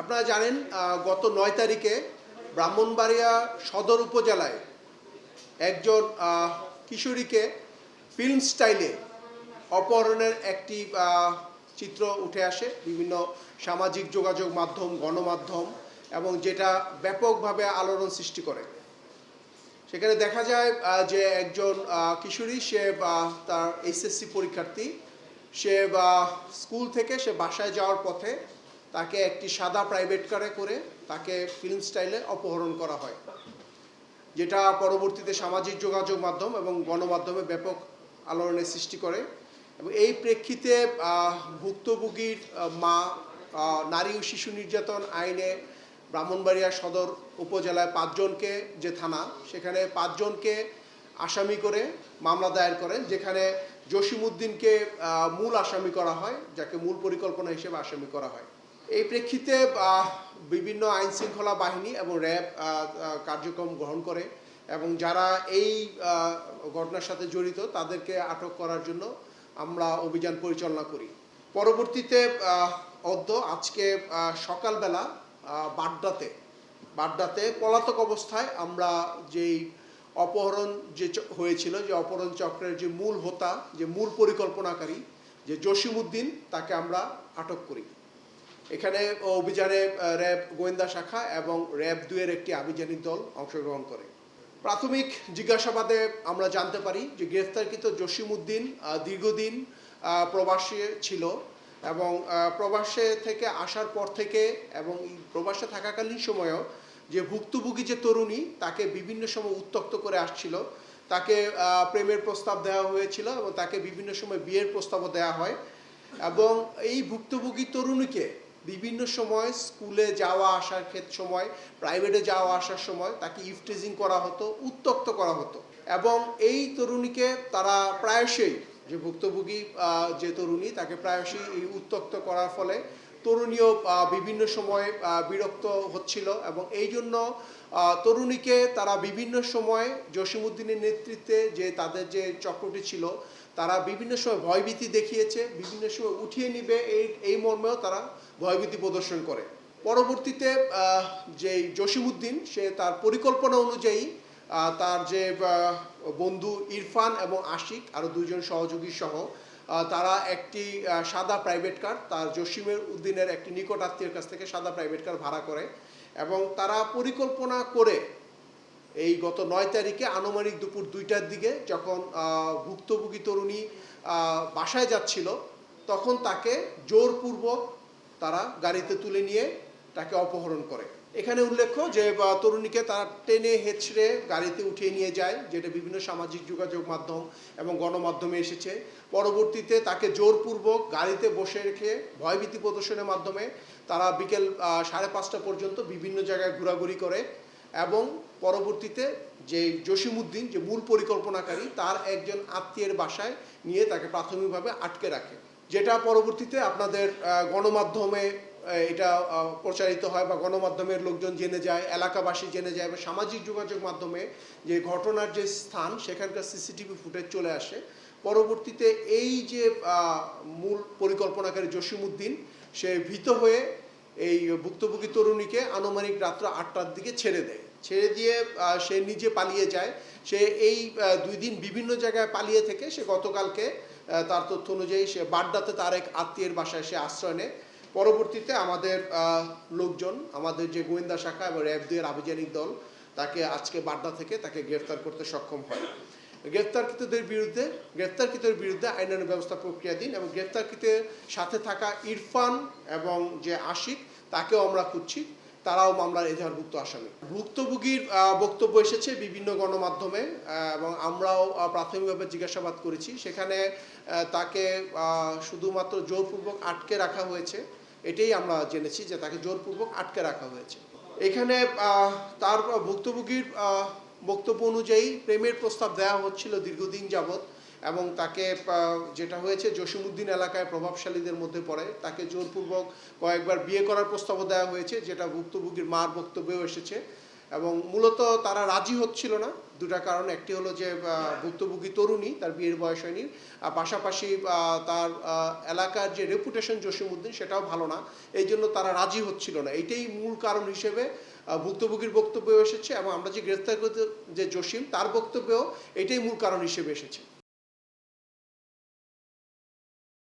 আপনারা জানেন গত নয় তারিখে ব্রাহ্মণবাড়িয়া সদর উপজেলায় একজন কিশোরীকে ফিল্ম স্টাইলে অপহরণের একটি চিত্র উঠে আসে, বিভিন্ন সামাজিক যোগাযোগ মাধ্যম, গণমাধ্যম, এবং যেটা ব্যাপকভাবে আলোড়ন সৃষ্টি করে। সেখানে দেখা যায় যে একজন কিশোরী, সে তার এইচএসসি পরীক্ষার্থী, সে স্কুল থেকে সে বাসায় যাওয়ার পথে তাকে একটি সাদা প্রাইভেট কারে করে তাকে ফিল্ম স্টাইলে অপহরণ করা হয়। যেটা পরবর্তীতে সামাজিক যোগাযোগ মাধ্যম এবং গণমাধ্যমে ব্যাপক আলোড়নের সৃষ্টি করে এবং এই প্রেক্ষিতে ভুক্তভোগীর মা নারী ও শিশু নির্যাতন আইনে ব্রাহ্মণবাড়িয়া সদর উপজেলায় পাঁচজনকে যে থানা সেখানে পাঁচজনকে আসামি করে মামলা দায়ের করেন যেখানে জসিমউদ্দিনকে আহ, মূল আসামি করা হয় যাকে মূল পরিকল্পনা হিসেবে আসামি করা হয়। এই প্রেক্ষিতে বিভিন্ন আইন শৃঙ্খলা বাহিনী এবং র্যাব কার্যক্রম গ্রহণ করে এবং যারা এই ঘটনার সাথে জড়িত তাদেরকে আটক করার জন্য আমরা অভিযান পরিচালনা করি। পরবর্তীতে অদ্য আজকে সকালবেলা বাড্ডাতে। বাড্ডাতে পলাতক অবস্থায় আমরা যেই অপহরণ যে হয়েছিল যে অপহরণ চক্রের যে মূল হোতা যে মূল পরিকল্পনাকারী যে জসিমউদ্দিন তাকে আমরা আটক করি। এখানে অভিযানে র্যাব গোয়েন্দা শাখা এবং র্যাব দুয়ের একটি আভিযানিক দল অংশগ্রহণ করে। প্রাথমিক জিজ্ঞাসাবাদে আমরা জানতে পারি যে গ্রেফতারকৃত জসিমউদ্দিন আহ, দীর্ঘদিন প্রবাসী ছিল। এবং প্রবাসে থেকে আসার পর থেকে এবং প্রবাসে থাকাকালীন সময়েও যে ভুক্তভোগী যে তরুণী, তাকে বিভিন্ন সময় উত্তক্ত করে আসছিল। তাকে প্রেমের প্রস্তাব দেওয়া হয়েছিল এবং তাকে বিভিন্ন সময় বিয়ের প্রস্তাবও দেওয়া হয়। এবং এই ভুক্তভোগী তরুণীকে বিভিন্ন সময় স্কুলে যাওয়া আসার ক্ষেত্র সময়, প্রাইভেটে যাওয়া আসার সময় তাকে ইফটেজিং করা হতো উত্তক্ত করা হতো। এবং এই তরুণীকে তারা প্রায়শই যে ভুক্তভোগী যে তরুণী, তাকে প্রায়শই এই উত্তক্ত করার ফলে তরুণীও বিভিন্ন সময়ে বিরক্ত হচ্ছিল এবং এই জন্য তরুণীকে তারা বিভিন্ন সময় জসিমউদ্দিনের নেতৃত্বে যে তাদের যে চক্রটি ছিল, তারা বিভিন্ন সময় ভয়ভীতি দেখিয়েছে, বিভিন্ন সময় উঠিয়ে নিবে, এই এই মর্মেও তারা ভয়ভীতি প্রদর্শন করে। পরবর্তীতে যে জসিমউদ্দিন, সে তার পরিকল্পনা অনুযায়ী তার যে বন্ধু ইরফান এবং আশিক আরও দুইজন সহযোগী সহ তারা একটি সাদা প্রাইভেট কার তার জসিমের উদ্দিনের একটি নিকট আত্মীয়ের কাছ থেকে সাদা প্রাইভেট কার ভাড়া করে এবং তারা পরিকল্পনা করে এই গত নয় তারিখে আনুমানিক দুপুর দুইটার দিকে যখন ভুক্তভোগী তরুণী বাসায় যাচ্ছিল, তখন তাকে জোরপূর্বক তারা গাড়িতে তুলে নিয়ে তাকে অপহরণ করে। এখানে উল্লেখ্য যে তরুণীকে তারা টেনে হেঁচড়ে গাড়িতে উঠিয়ে নিয়ে যায়, যেটা বিভিন্ন সামাজিক যোগাযোগ মাধ্যম এবং গণমাধ্যমে এসেছে। পরবর্তীতে তাকে জোরপূর্বক গাড়িতে বসে রেখে ভয়ভীতি প্রদর্শনের মাধ্যমে তারা বিকেল সাড়ে পাঁচটা পর্যন্ত বিভিন্ন জায়গায় ঘোরাঘুরি করে এবং পরবর্তীতে যে জসিমউদ্দিন, যে মূল পরিকল্পনাকারী, তার একজন আত্মীয়ের বাসায় নিয়ে তাকে প্রাথমিকভাবে আটকে রাখে। যেটা পরবর্তীতে আপনাদের গণমাধ্যমে এটা প্রচারিত হয় বা গণমাধ্যমের লোকজন জেনে যায়, এলাকাবাসী জেনে যায় বা সামাজিক যোগাযোগ মাধ্যমে যে ঘটনার যে স্থান, সেখানকার সিসিটিভি ফুটেজ চলে আসে। পরবর্তীতে এই যে মূল পরিকল্পনাকারী জসিমউদ্দিন, সে ভীত হয়ে এই ভুক্তভোগী তরুণীকে আনুমানিক রাত্র আটটার দিকে ছেড়ে দেয়। ছেড়ে দিয়ে সে নিজে পালিয়ে যায়। সে এই দুই দিন বিভিন্ন জায়গায় পালিয়ে থেকে সে গতকালকে তার তথ্য অনুযায়ী সে বাড্ডাতে তার এক আত্মীয়ের বাসায় সে আশ্রয় নেয়। পরবর্তীতে আমাদের লোকজন, আমাদের যে গোয়েন্দা শাখা এবং র্যাব দুয়ের আভিযানিক দল, তাকে আজকে বাড্ডা থেকে তাকে গ্রেফতার করতে সক্ষম হয়। গ্রেপ্তারকৃতদের বিরুদ্ধে গ্রেপ্তারকৃতের বিরুদ্ধে আইনানুগ ব্যবস্থা প্রক্রিয়াধীন এবং গ্রেপ্তারকৃতের সাথে থাকা ইরফান এবং যে আশিক, তাকেও আমরা খুঁজছি। তারাও মামলার এজাহারভুক্ত আসামি। ভুক্তভোগীর বক্তব্য এসেছে বিভিন্ন গণমাধ্যমে এবং আমরাও প্রাথমিকভাবে জিজ্ঞাসাবাদ করেছি। সেখানে তাকে শুধুমাত্র জোরপূর্বক আটকে রাখা হয়েছে। এটাই আমরা জেনেছি যে তাকে জোরপূর্বক আটকে রাখা হয়েছে। এখানে তার ভুক্তভোগীর বক্তব্য অনুযায়ী প্রেমের প্রস্তাব দেওয়া হচ্ছিল দীর্ঘদিন যাবৎ এবং তাকে যেটা হয়েছে জসিমুদ্দিন এলাকায় প্রভাবশালীদের মধ্যে পড়ে। তাকে জোরপূর্বক কয়েকবার বিয়ে করার প্রস্তাবও দেওয়া হয়েছে, যেটা ভুক্তভোগীর মার বক্তব্যেও এসেছে। এবং মূলত তারা রাজি হচ্ছিল না। দুটা কারণ, একটি হলো যে ভুক্তভোগী তরুণী, তার বিয়ের বয়স হয়নি। আর পাশাপাশি তার এলাকার যে রেপুটেশন জসিমউদ্দিন, সেটাও ভালো না। এই জন্য তারা রাজি হচ্ছিল না। এটাই মূল কারণ হিসেবে ভুক্তভোগীর বক্তব্য এসেছে এবং আমরা যে গ্রেফতার করতে যে জসিম, তার বক্তব্যেও এটাই মূল কারণ হিসেবে এসেছে।